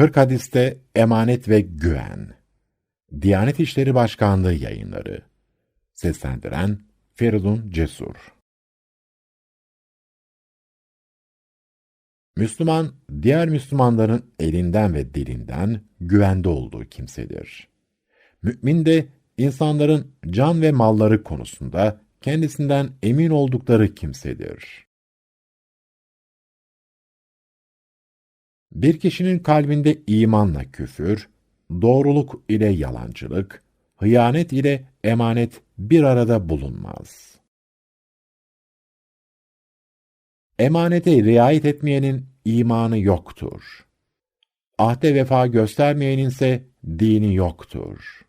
40 hadiste emanet ve güven. Diyanet İşleri Başkanlığı yayınları. Seslendiren Feridun Cesur. Müslüman, diğer Müslümanların elinden ve dilinden güvende olduğu kimsedir. Mümin de insanların can ve malları konusunda kendisinden emin oldukları kimsedir. Bir kişinin kalbinde imanla küfür, doğruluk ile yalancılık, hıyanet ile emanet bir arada bulunmaz. Emanete riayet etmeyenin imanı yoktur. Ahde vefa göstermeyenin ise dini yoktur.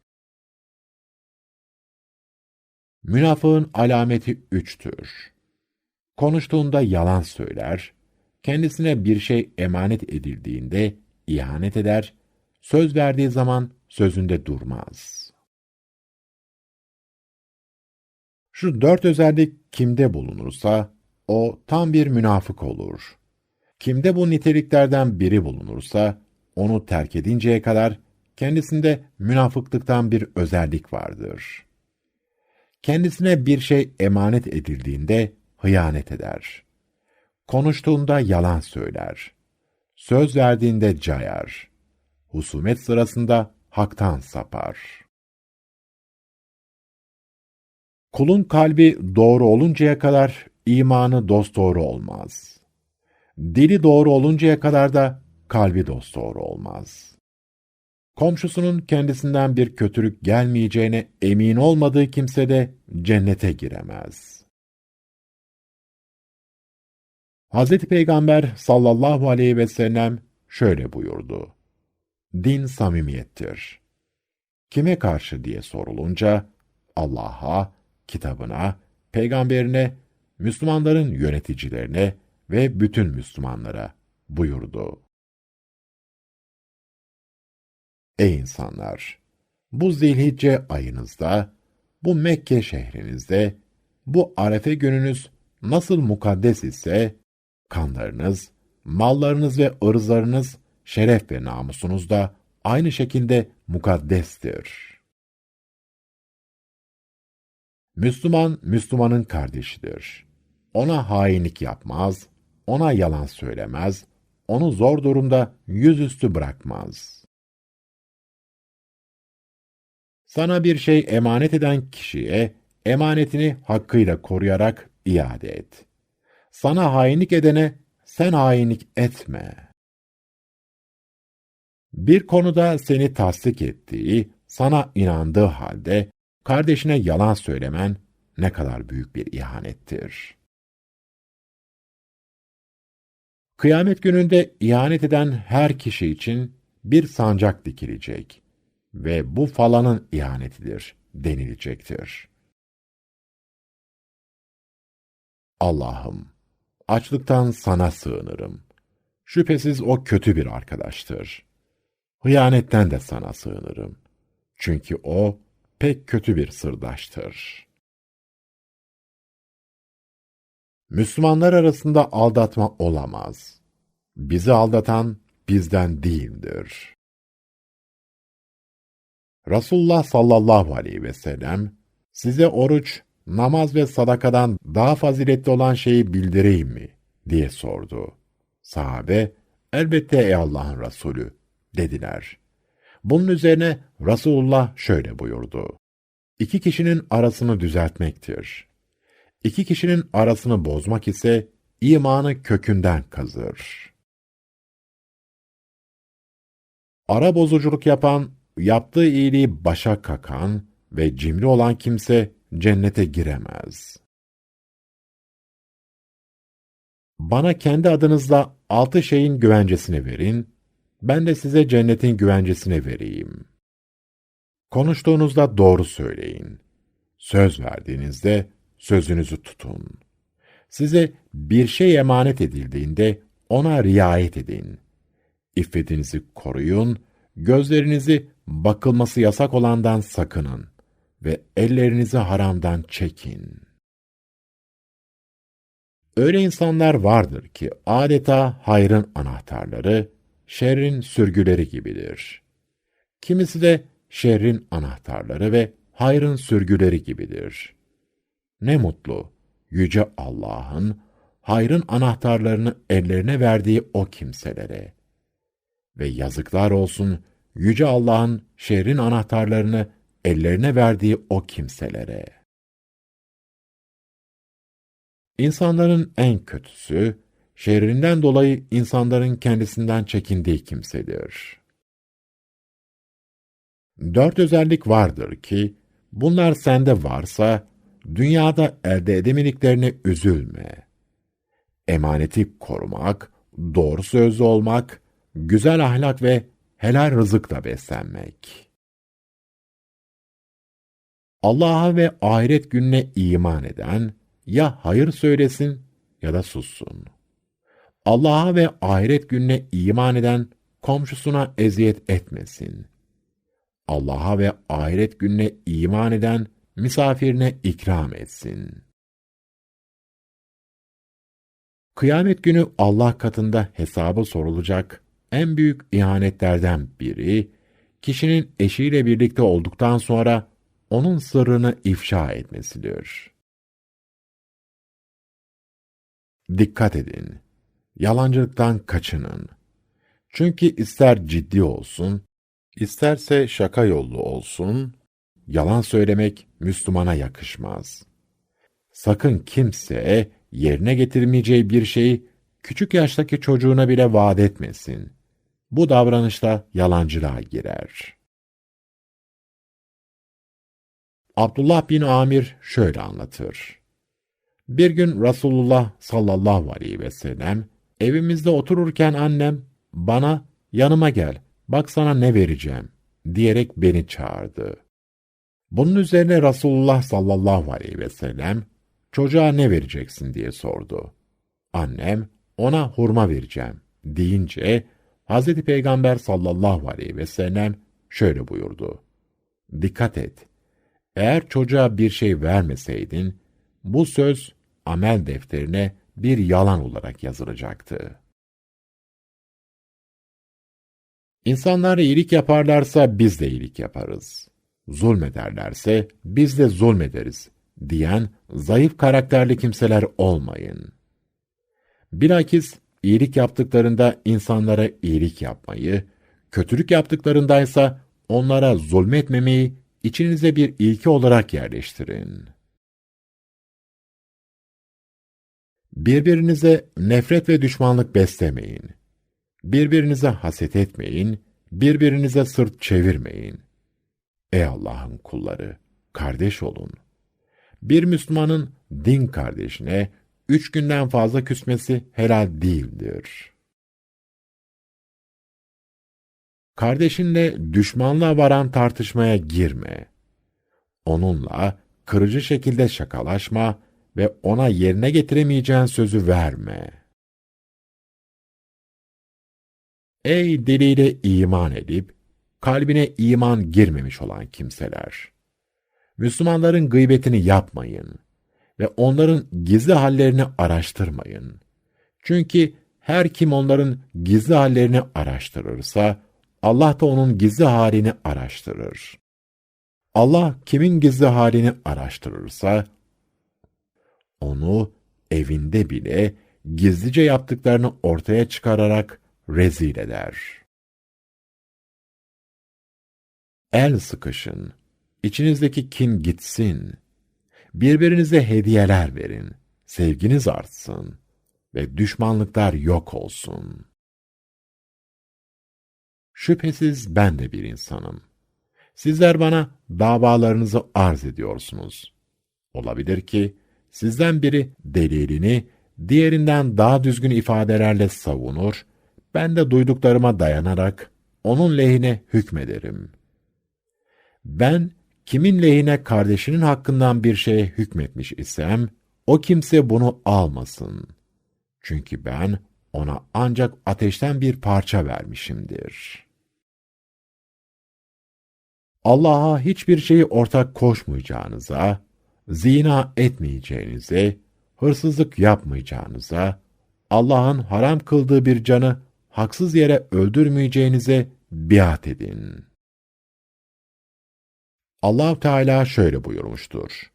Münafığın alameti üçtür. Konuştuğunda yalan söyler, kendisine bir şey emanet edildiğinde ihanet eder, söz verdiği zaman sözünde durmaz. Şu dört özellik kimde bulunursa, o tam bir münafık olur. Kimde bu niteliklerden biri bulunursa, onu terk edinceye kadar kendisinde münafıklıktan bir özellik vardır. Kendisine bir şey emanet edildiğinde hıyanet eder. Konuştuğunda yalan söyler. Söz verdiğinde cayar. Husumet sırasında haktan sapar. Kulun kalbi doğru oluncaya kadar imanı dosdoğru olmaz. Dili doğru oluncaya kadar da kalbi dosdoğru olmaz. Komşusunun kendisinden bir kötülük gelmeyeceğine emin olmadığı kimse de cennete giremez. Hazreti Peygamber sallallahu aleyhi ve sellem şöyle buyurdu. Din samimiyettir. Kime karşı diye sorulunca, Allah'a, kitabına, peygamberine, Müslümanların yöneticilerine ve bütün Müslümanlara buyurdu. Ey insanlar! Bu zilhicce ayınızda, bu Mekke şehrinizde, bu arefe gününüz nasıl mukaddes ise, kanlarınız, mallarınız ve ırzlarınız, şeref ve namusunuz da aynı şekilde mukaddestir. Müslüman, Müslümanın kardeşidir. Ona hainlik yapmaz, ona yalan söylemez, onu zor durumda yüzüstü bırakmaz. Sana bir şey emanet eden kişiye, emanetini hakkıyla koruyarak iade et. Sana hainlik edene sen hainlik etme. Bir konuda seni tasdik ettiği, sana inandığı halde kardeşine yalan söylemen ne kadar büyük bir ihanettir. Kıyamet gününde ihanet eden her kişi için bir sancak dikilecek ve bu falanın ihanetidir denilecektir. Allah'ım, Açlıktan sana sığınırım. Şüphesiz o kötü bir arkadaştır. Hıyanetten de sana sığınırım. Çünkü o pek kötü bir sırdaştır. Müslümanlar arasında aldatma olamaz. Bizi aldatan bizden değildir. Resulullah sallallahu aleyhi ve sellem size oruç namaz ve sadakadan daha faziletli olan şeyi bildireyim mi? diye sordu. Sahabe, elbette ey Allah'ın Resulü, dediler. Bunun üzerine Resulullah şöyle buyurdu. İki kişinin arasını düzeltmektir. İki kişinin arasını bozmak ise imanı kökünden kazır. Ara bozuculuk yapan, yaptığı iyiliği başa kakan ve cimri olan kimse cennete giremez. Bana kendi adınızla altı şeyin güvencesini verin, ben de size cennetin güvencesini vereyim. Konuştuğunuzda doğru söyleyin. Söz verdiğinizde sözünüzü tutun. Size bir şey emanet edildiğinde ona riayet edin. İffetinizi koruyun, gözlerinizi bakılması yasak olandan sakının ve ellerinizi haramdan çekin. Öyle insanlar vardır ki adeta hayrın anahtarları, şerrin sürgüleri gibidir. Kimisi de şerrin anahtarları ve hayrın sürgüleri gibidir. Ne mutlu, Yüce Allah'ın hayrın anahtarlarını ellerine verdiği o kimselere. Ve yazıklar olsun Yüce Allah'ın şerrin anahtarlarını ellerine verdiği o kimselere. İnsanların en kötüsü, şerrinden dolayı insanların kendisinden çekindiği kimsedir. Dört özellik vardır ki, bunlar sende varsa, dünyada elde edemediklerine üzülme. Emaneti korumak, doğru sözlü olmak, güzel ahlak ve helal rızıkla beslenmek. Allah'a ve ahiret gününe iman eden, ya hayır söylesin ya da sussun. Allah'a ve ahiret gününe iman eden komşusuna eziyet etmesin. Allah'a ve ahiret gününe iman eden misafirine ikram etsin. Kıyamet günü Allah katında hesabı sorulacak en büyük ihanetlerden biri, kişinin eşiyle birlikte olduktan sonra onun sırrını ifşa etmesidir. Dikkat edin! Yalancılıktan kaçının. Çünkü ister ciddi olsun, isterse şaka yollu olsun, yalan söylemek Müslümana yakışmaz. Sakın kimse yerine getirmeyeceği bir şeyi küçük yaştaki çocuğuna bile vaat etmesin. Bu davranışta yalancılığa girer. Abdullah bin Amir şöyle anlatır. Bir gün Resulullah sallallahu aleyhi ve sellem evimizde otururken annem bana yanıma gel bak sana ne vereceğim diyerek beni çağırdı. Bunun üzerine Resulullah sallallahu aleyhi ve sellem çocuğa ne vereceksin diye sordu. Annem ona hurma vereceğim deyince Hz. Peygamber sallallahu aleyhi ve sellem şöyle buyurdu. Dikkat et! Eğer çocuğa bir şey vermeseydin, bu söz amel defterine bir yalan olarak yazılacaktı. İnsanlar iyilik yaparlarsa biz de iyilik yaparız. Zulmederlerse biz de zulmederiz diyen zayıf karakterli kimseler olmayın. Bilakis iyilik yaptıklarında insanlara iyilik yapmayı, kötülük yaptıklarındaysa onlara zulmetmemeyi içinize bir ilke olarak yerleştirin. Birbirinize nefret ve düşmanlık beslemeyin. Birbirinize haset etmeyin, birbirinize sırt çevirmeyin. Ey Allah'ın kulları, kardeş olun. Bir Müslümanın din kardeşine üç günden fazla küsmesi helal değildir. Kardeşinle düşmanlığa varan tartışmaya girme. Onunla kırıcı şekilde şakalaşma ve ona yerine getiremeyeceğin sözü verme. Ey diliyle iman edip, kalbine iman girmemiş olan kimseler! Müslümanların gıybetini yapmayın ve onların gizli hallerini araştırmayın. Çünkü her kim onların gizli hallerini araştırırsa, Allah da onun gizli halini araştırır. Allah kimin gizli halini araştırırsa, onu evinde bile gizlice yaptıklarını ortaya çıkararak rezil eder. El sıkışın, içinizdeki kin gitsin, birbirinize hediyeler verin, sevginiz artsın ve düşmanlıklar yok olsun. Şüphesiz ben de bir insanım. Sizler bana davalarınızı arz ediyorsunuz. Olabilir ki sizden biri delilini diğerinden daha düzgün ifadelerle savunur, ben de duyduklarıma dayanarak onun lehine hükmederim. Ben kimin lehine kardeşinin hakkından bir şeye hükmetmiş isem, o kimse bunu almasın. Çünkü ben ona ancak ateşten bir parça vermişimdir. Allah'a hiçbir şeyi ortak koşmayacağınıza, zina etmeyeceğinize, hırsızlık yapmayacağınıza, Allah'ın haram kıldığı bir canı haksız yere öldürmeyeceğinize biat edin. allah Teala şöyle buyurmuştur.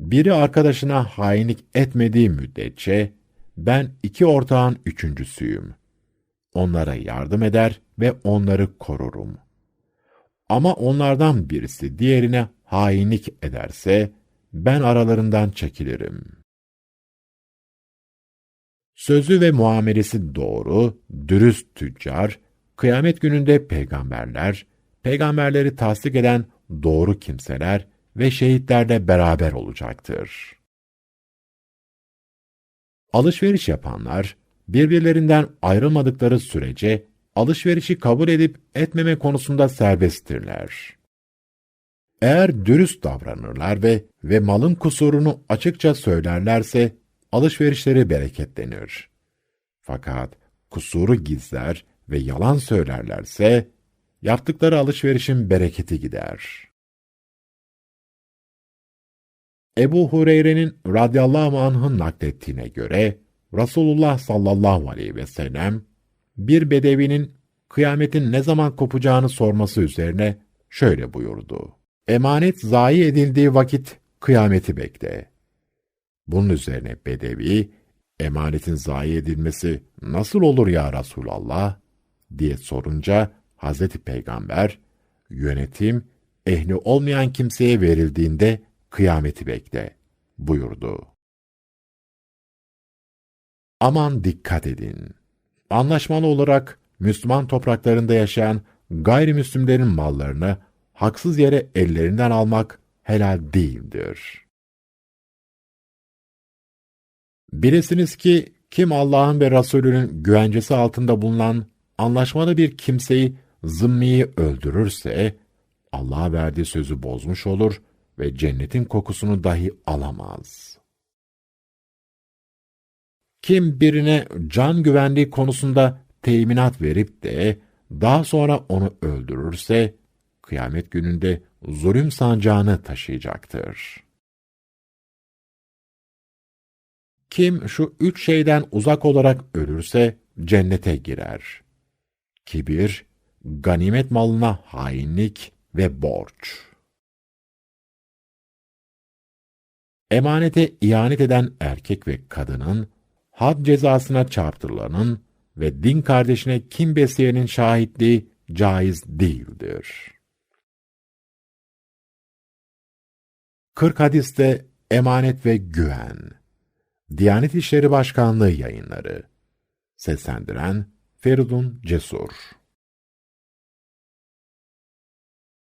Biri arkadaşına hainlik etmediği müddetçe, ben iki ortağın üçüncüsüyüm. Onlara yardım eder ve onları korurum. Ama onlardan birisi diğerine hainlik ederse, ben aralarından çekilirim. Sözü ve muamelesi doğru, dürüst tüccar, kıyamet gününde peygamberler, peygamberleri tasdik eden doğru kimseler ve şehitlerle beraber olacaktır. Alışveriş yapanlar, birbirlerinden ayrılmadıkları sürece alışverişi kabul edip etmeme konusunda serbesttirler. Eğer dürüst davranırlar ve ve malın kusurunu açıkça söylerlerse alışverişleri bereketlenir. Fakat kusuru gizler ve yalan söylerlerse yaptıkları alışverişin bereketi gider. Ebu Hureyre'nin radıyallahu anh'ın naklettiğine göre Resulullah sallallahu aleyhi ve sellem bir bedevinin kıyametin ne zaman kopacağını sorması üzerine şöyle buyurdu. Emanet zayi edildiği vakit kıyameti bekle. Bunun üzerine bedevi, emanetin zayi edilmesi nasıl olur ya Resulallah? diye sorunca Hazreti Peygamber, yönetim ehli olmayan kimseye verildiğinde kıyameti bekle buyurdu. Aman dikkat edin! Anlaşmalı olarak Müslüman topraklarında yaşayan gayrimüslimlerin mallarını haksız yere ellerinden almak helal değildir. Bilesiniz ki kim Allah'ın ve Resulünün güvencesi altında bulunan anlaşmalı bir kimseyi zımmiyi öldürürse, Allah'a verdiği sözü bozmuş olur ve cennetin kokusunu dahi alamaz. Kim birine can güvenliği konusunda teminat verip de daha sonra onu öldürürse, kıyamet gününde zulüm sancağını taşıyacaktır. Kim şu üç şeyden uzak olarak ölürse cennete girer. Kibir, ganimet malına hainlik ve borç. Emanete ihanet eden erkek ve kadının, had cezasına çarptırılanın ve din kardeşine kim besleyenin şahitliği caiz değildir. 40 hadiste emanet ve güven Diyanet İşleri Başkanlığı yayınları. Seslendiren Feridun Cesur